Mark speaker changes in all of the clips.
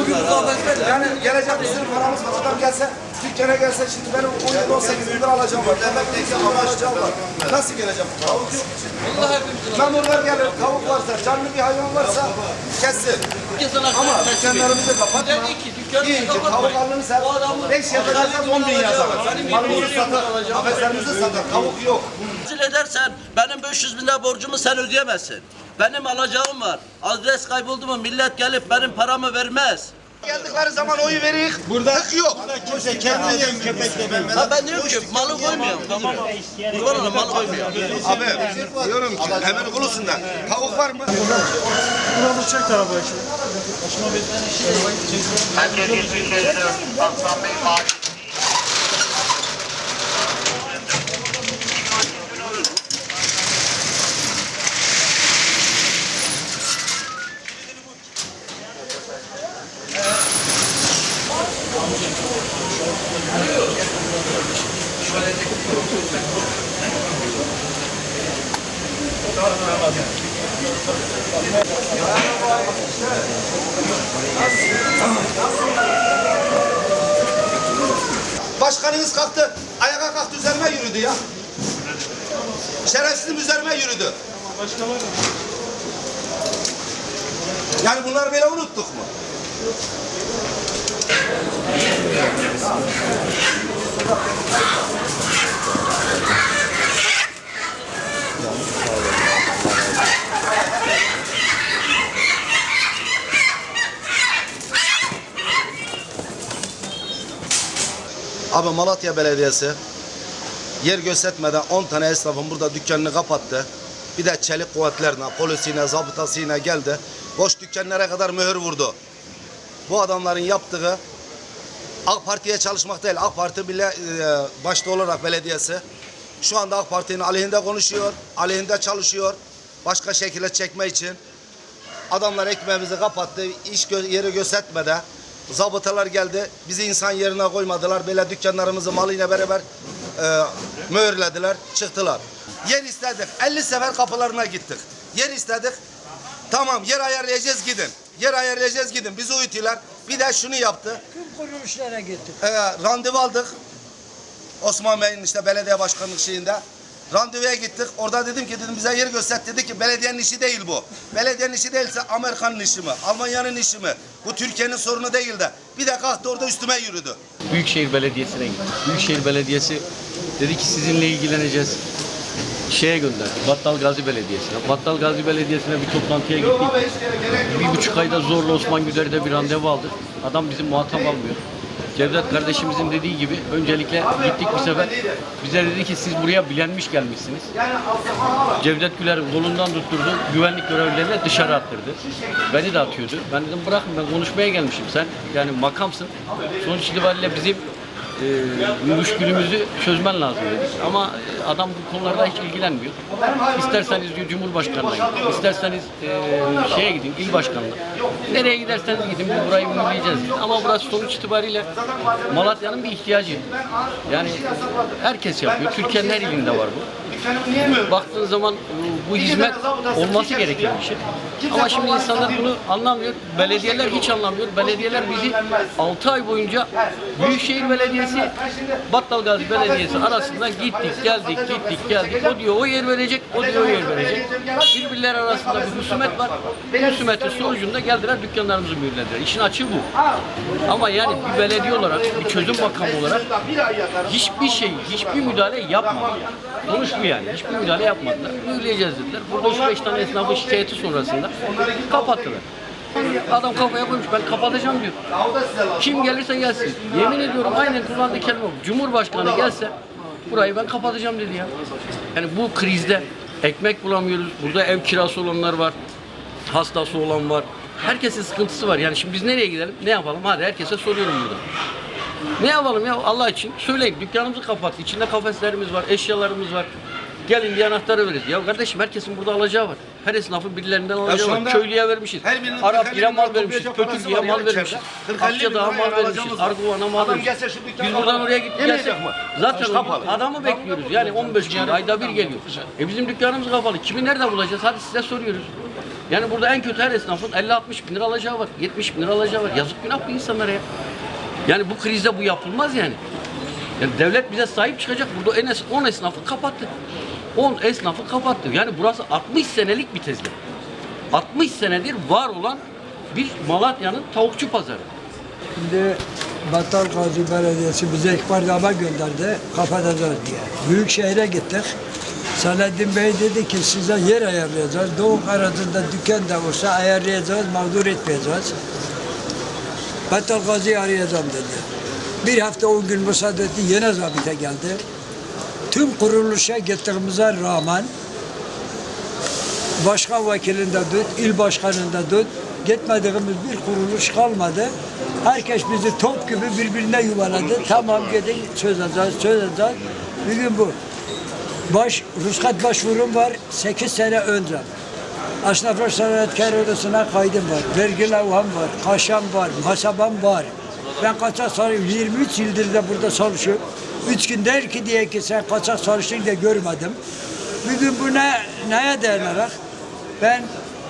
Speaker 1: Bugün bu kafesler
Speaker 2: Yani gelecek bir sürü paramız var. Adam gelse, dükkana gelse şimdi benim 17 18 bin lira alacağım var. Demekteki alacağım var. Nasıl geleceğim? Tavuk yok.
Speaker 1: Allah hepimizin
Speaker 2: Memurlar gelir, tavuk varsa, canlı bir hayvan varsa kessin. Ama dükkanlarımızı kapatma. Deyince
Speaker 1: kapatma.
Speaker 2: tavuk alınırsa
Speaker 1: O adamın
Speaker 2: 5 yapacaksa 10 bin yazar.
Speaker 1: Benim
Speaker 2: Malımızı satar, kafeslerimizi satar. Tavuk yok.
Speaker 3: Rezil edersen benim 500 bin lira borcumu sen ödeyemezsin. Benim alacağım var. Adres kayboldu mu millet gelip benim paramı vermez.
Speaker 2: Geldikleri zaman oyu verir. Burada hık yok.
Speaker 4: Kimse kendini yiyen köpekle
Speaker 3: Ha ben diyorum ki malı koymuyorum. Tamam. Kurban olayım malı koymuyorum.
Speaker 2: Abi diyorum ki hemen kulusun da tavuk var mı?
Speaker 4: Buramı çek arabaya şimdi.
Speaker 5: Herkes geçmişleri Aslan Bey mavi.
Speaker 2: Başkanınız kalktı, ayağa kalktı üzerime yürüdü ya. Şerefsizim üzerime yürüdü. Yani bunları böyle unuttuk mu? Abi Malatya Belediyesi yer göstermeden 10 tane esnafın burada dükkanını kapattı. Bir de çelik kuvvetlerine, polisine, zabıtasıyla geldi. Boş dükkanlara kadar mühür vurdu. Bu adamların yaptığı AK Parti'ye çalışmak değil, AK Parti bile e, başta olarak belediyesi şu anda AK Parti'nin aleyhinde konuşuyor, aleyhinde çalışıyor. Başka şekilde çekme için. Adamlar ekmeğimizi kapattı, iş gö- yeri göstermeden. Zabıtalar geldi, bizi insan yerine koymadılar. Böyle dükkanlarımızı malıyla beraber e, mühürlediler, çıktılar. Yer istedik, 50 sefer kapılarına gittik. Yer istedik, tamam yer ayarlayacağız gidin. Yer ayarlayacağız gidin, bizi uyutuyorlar. Bir de şunu yaptı,
Speaker 6: kuruluşlara gittik.
Speaker 2: e, randevu aldık. Osman Bey'in işte belediye başkanlık şeyinde. Randevuya gittik. Orada dedim ki dedim bize yer göster. Dedi ki belediyenin işi değil bu. Belediyenin işi değilse Amerika'nın işi mi? Almanya'nın işi mi? Bu Türkiye'nin sorunu değil de. Bir de kalktı orada üstüme yürüdü.
Speaker 7: Büyükşehir Belediyesi'ne gittik. Büyükşehir Belediyesi dedi ki sizinle ilgileneceğiz. Şeye gönderdi. Battal Gazi Belediyesi'ne. Battal Gazi Belediyesi'ne bir toplantıya gittik. Bir buçuk ayda zorla Osman Güder'de bir randevu aldık. Adam bizim muhatap almıyor. Cevdet kardeşimizin dediği gibi öncelikle gittik bir sefer. Bize dedi ki siz buraya bilenmiş gelmişsiniz. Cevdet Güler kolundan tutturdu. Güvenlik görevlilerine dışarı attırdı. Beni de atıyordu. Ben dedim bırakın ben konuşmaya gelmişim. Sen yani makamsın. Sonuç itibariyle bizim e, müşkülümüzü çözmen lazım dedik. Ama e, adam bu konularda hiç ilgilenmiyor. İsterseniz diyor Cumhurbaşkanı'na gidin, isterseniz e, şeye gidin, il başkanına. Nereye giderseniz gidin, biz burayı mühürleyeceğiz. Ama burası sonuç itibariyle Malatya'nın bir ihtiyacı. Yani herkes yapıyor. Türkiye'nin her ilinde var bu. Baktığın zaman bu hizmet olması gereken bir şey. Ama şimdi insanlar bunu anlamıyor. Belediyeler hiç anlamıyor. Belediyeler bizi 6 ay boyunca Büyükşehir Belediyesi, Battalgazi Belediyesi arasında gittik, geldik, gittik, geldik. O diyor o yer verecek, o diyor o yer verecek. Birbirleri arasında bir husumet var. Bu husumetin sonucunda geldiler dükkanlarımızı mühürlediler. İşin açığı bu. Ama yani bir belediye olarak, bir çözüm makamı olarak hiçbir şey, hiçbir müdahale yapmadı. Konuş bu yani. Hiçbir müdahale yapmadılar. Mühürleyeceğiz dediler. Burada 3-5 tane esnafın şikayeti sonrasında kapattılar. Adam kafaya koymuş ben kapatacağım diyor. Kim gelirse gelsin. Yemin ediyorum aynen kullandığı kelime bu. Cumhurbaşkanı gelse burayı ben kapatacağım dedi ya. Yani bu krizde ekmek bulamıyoruz. Burada ev kirası olanlar var. Hastası olan var. Herkesin sıkıntısı var. Yani şimdi biz nereye gidelim? Ne yapalım? Hadi herkese soruyorum burada. Ne yapalım ya Allah için? Söyleyin dükkanımızı kapat. İçinde kafeslerimiz var, eşyalarımız var. Gelin diye anahtarı veririz. Ya kardeşim herkesin burada alacağı var. Her esnafın birilerinden alacağı
Speaker 2: şu
Speaker 7: var.
Speaker 2: anda
Speaker 7: Köylüye vermişiz.
Speaker 2: her birinin
Speaker 7: Arap
Speaker 2: 40-50
Speaker 7: Gire
Speaker 2: bin
Speaker 7: mal vermişiz.
Speaker 2: toplayacak parası
Speaker 7: Kötülüğe
Speaker 2: var ya
Speaker 7: mal
Speaker 2: içeride.
Speaker 7: vermişiz.
Speaker 2: 40-50 bin
Speaker 7: Akçadağ'a
Speaker 2: lira
Speaker 7: mal vermişiz.
Speaker 2: alacağımız var.
Speaker 7: Arguvan'a mal
Speaker 2: Adam
Speaker 7: vermişiz.
Speaker 2: gelse şu dükkanı
Speaker 7: Biz buradan oraya gittik
Speaker 2: yemeyecek
Speaker 7: gelsek
Speaker 2: mi?
Speaker 7: zaten
Speaker 2: kapalı.
Speaker 7: adamı bekliyoruz. Yani 15 gün ayda bir geliyor. E bizim dükkanımız kapalı. Kimi nerede bulacağız? Hadi size soruyoruz. Yani burada en kötü her esnafın 50-60 bin lira alacağı var. 70 bin lira alacağı var. Yazık günah bu insanlara ya. Yani bu krizde bu yapılmaz yani. Yani devlet bize sahip çıkacak. Burada en es 10 esnafı kapattı. 10 esnafı kapattı. Yani burası 60 senelik bir tezgah. 60 senedir var olan bir Malatya'nın tavukçu pazarı.
Speaker 6: Şimdi Battal Gazi Belediyesi bize ihbarname gönderdi, kapatacağız diye. Büyükşehir'e gittik. Selahattin Bey dedi ki size yer ayarlayacağız. Doğu arasında dükkan da olsa ayarlayacağız, mağdur etmeyeceğiz. Battal Gazi'yi arayacağım dedi. Bir hafta on gün müsaade etti, yine zabite geldi. Tüm kuruluşa gittiğimize rağmen başkan vekilinde tut, il başkanında tut, gitmediğimiz bir kuruluş kalmadı. Herkes bizi top gibi birbirine yuvaladı. Tamam gidin çözeceğiz, çözeceğiz. Bugün bu. Baş, ruhsat başvurum var 8 sene önce. Esnaflar Sanatkar Odası'na kaydım var. Vergi levham var, kaşam var, masabam var. Ben çalışıyorum. 23 yıldır da burada çalışıyorum. Üç gün der ki diye ki sen kaçak çalıştın da görmedim. Bugün bu ne, neye dayanarak? Ben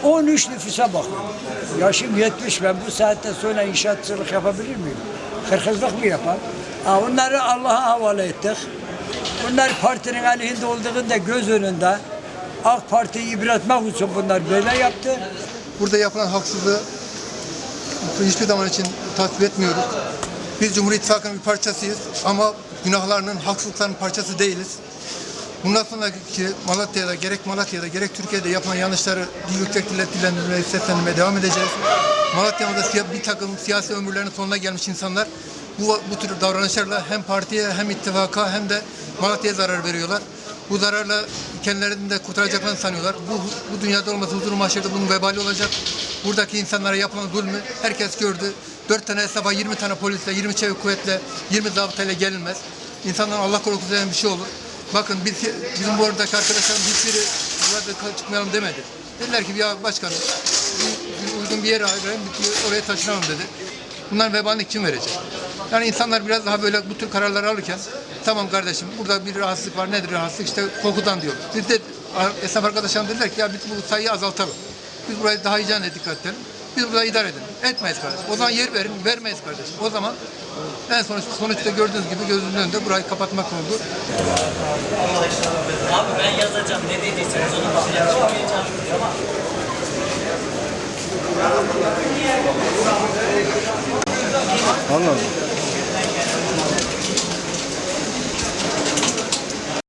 Speaker 6: 13 nüfusa bakıyorum. Yaşım 70 ben bu saatten sonra inşaatçılık yapabilir miyim? Kırkızlık mı yapar? Ha, onları Allah'a havale ettik. Bunlar partinin aleyhinde olduğunda göz önünde. AK Parti'yi yıpratmak için bunlar böyle yaptı.
Speaker 8: Burada yapılan haksızlığı hiçbir zaman için tasvip etmiyoruz. Biz Cumhur İttifakı'nın bir parçasıyız ama günahlarının, haksızlıkların parçası değiliz. Bundan sonraki Malatya'da, gerek Malatya'da gerek Türkiye'de yapılan yanlışları yüksek dille dillendirmeye, seslendirmeye devam edeceğiz. Malatya'da bir takım siyasi ömürlerinin sonuna gelmiş insanlar bu, bu tür davranışlarla hem partiye hem ittifaka hem de Malatya'ya zarar veriyorlar. Bu zararla kendilerini de kurtaracaklarını sanıyorlar. Bu, bu dünyada olmasa huzur mahşerde bunun vebali olacak. Buradaki insanlara yapılan zulmü herkes gördü. Dört tane esnafa 20 tane polisle, 20 çevik kuvvetle, 20 zabıtayla gelinmez. İnsanların Allah denen bir şey olur. Bakın biz, bizim bu aradaki arkadaşlarım hiçbiri burada çıkmayalım demedi. Dediler ki ya başkanım bir, bir uygun bir yere ayırayım, oraya taşınalım dedi. Bunların vebalini kim verecek? Yani insanlar biraz daha böyle bu tür kararları alırken tamam kardeşim burada bir rahatsızlık var nedir rahatsızlık işte kokudan diyor. Biz de esnaf arkadaşlarım dediler ki ya biz bu sayıyı azaltalım. Biz burayı daha iyicene dikkat edelim. Biz burada idare edelim. Etmeyiz kardeşim. O zaman yer verin, vermeyiz kardeşim. O zaman en sonuç, sonuçta gördüğünüz gibi gözünün önünde burayı kapatmak oldu.
Speaker 9: Abi ben yazacağım. Ne dediyseniz onu bakacağım.
Speaker 2: Anladım.